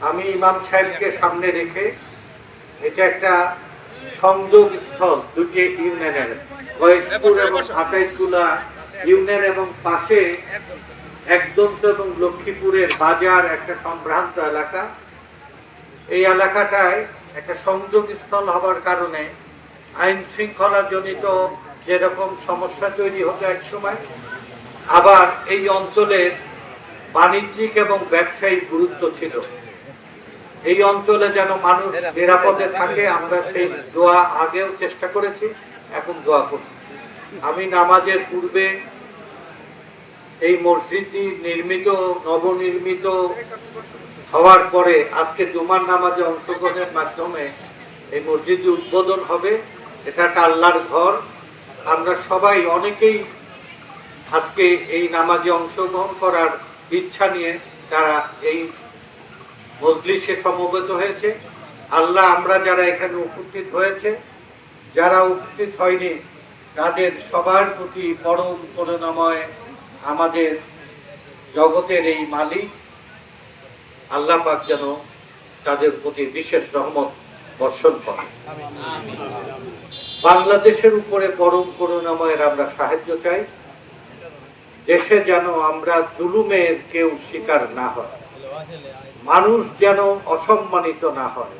আমি ইমাম সাহেবকে সামনে রেখে এটা একটা সংযোগ স্থল, দুটি ইউনিয়নের, গয়েশপুর এবং আটাইকুলা ইউনিয়ন এবং পাশে একদন্ত এবং লক্ষ্মীপুরের বাজার একটা সম্ভ্রান্ত এলাকা। এই এলাকাটায় একটা সংযোগ স্থল হবার কারণে আইন শৃঙ্খলা জনিত যেরকম সমস্যা তৈরি হতো এক সময়, আবার এই অঞ্চলের বাণিজ্যিক এবং ব্যবসায়িক গুরুত্ব ছিল। এই অঞ্চলে যেন মানুষ নিরাপদে থাকে আমরা সেই দোয়া আগেও চেষ্টা করেছি এখন দোয়া করছি। আমি নামাজের পূর্বে এই মসজিদটি নির্মিত নবনির্মিত হওয়ার পরে আজকে জুমার নামাজে অংশগ্রহণের মাধ্যমে এই মসজিদটি উদ্বোধন হবে। এটা একটা আল্লাহর ঘর। আমরা সবাই অনেকেই আজকে এই নামাজে অংশগ্রহণ করার ইচ্ছা নিয়ে তারা এই মজলিসে সমবেত হয়েছে। আল্লাহ আমরা যারা এখানে উপস্থিত হয়েছে, যারা উপস্থিত হয়নি, তাদের সবার প্রতি পরম করুণাময় আমাদের জগতের এই মালিক। আল্লাহ পাক যেন তাদের প্রতি বিশেষ রহমত বর্ষণ করে বাংলাদেশের উপরে পরম করুণাময়ের আমরা সাহায্য চাই। দেশে যেন আমরা জুলুমের কেউ শিকার না হয়। মানুষ যেন অসম্মানিত না হয়।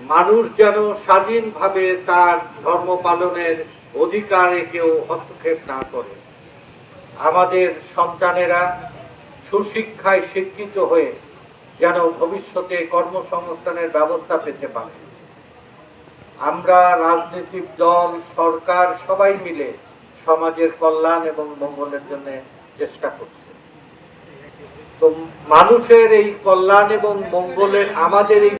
মানুষ যেন স্বাধীনভাবে তার ধর্ম পালনের অধিকারে কেউ হস্তক্ষেপ না করে। আমাদের সন্তানেরা সুশিক্ষায় শিক্ষিত হয়ে যেন ভবিষ্যতে কর্মসংস্থানের ব্যবস্থা পেতে পারে। আমরা রাজনৈতিক দল, সরকার, সবাই মিলে সমাজের কল্যাণ এবং মঙ্গলের জন্য চেষ্টা করছি। তো মানুষের এই কল্যাণ এবং মঙ্গলের আমাদের এই